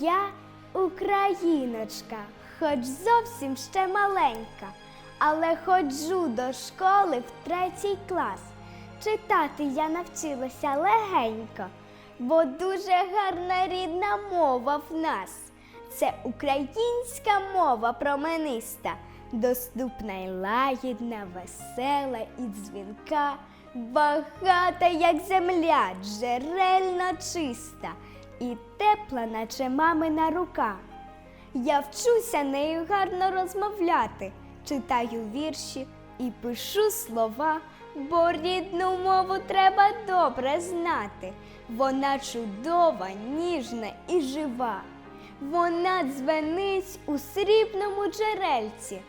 Я україночка, хоч зовсім ще маленька, але ходжу до школи в третій клас. Читати я навчилася легенько, бо дуже гарна рідна мова в нас. Це українська мова промениста, доступна й лагідна, весела і дзвінка, багата, як земля, джерельно чиста і тепла, наче мамина рука. Я вчуся нею гарно розмовляти, читаю вірші і пишу слова, бо рідну мову треба добре знати. Вона чудова, ніжна і жива. Вона дзвенить у срібному джерельці,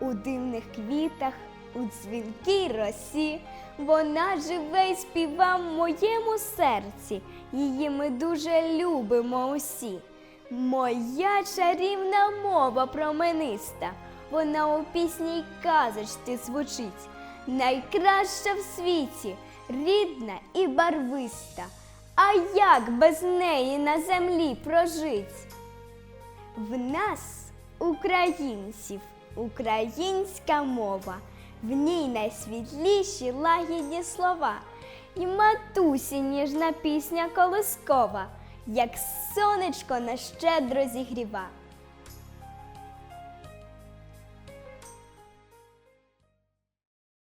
у дивних квітах, у дзвінкій росі. Вона живе й співа в моєму серці. Її ми дуже любимо усі. Моя чарівна мова промениста, вона у пісні й казочці звучить, найкраща в світі, рідна і барвиста. А як без неї на землі прожить? В нас, українців, українська мова, в ній найсвітліші лагідні слова, і матусі ніжна пісня колискова, як сонечко на щедро зігріва.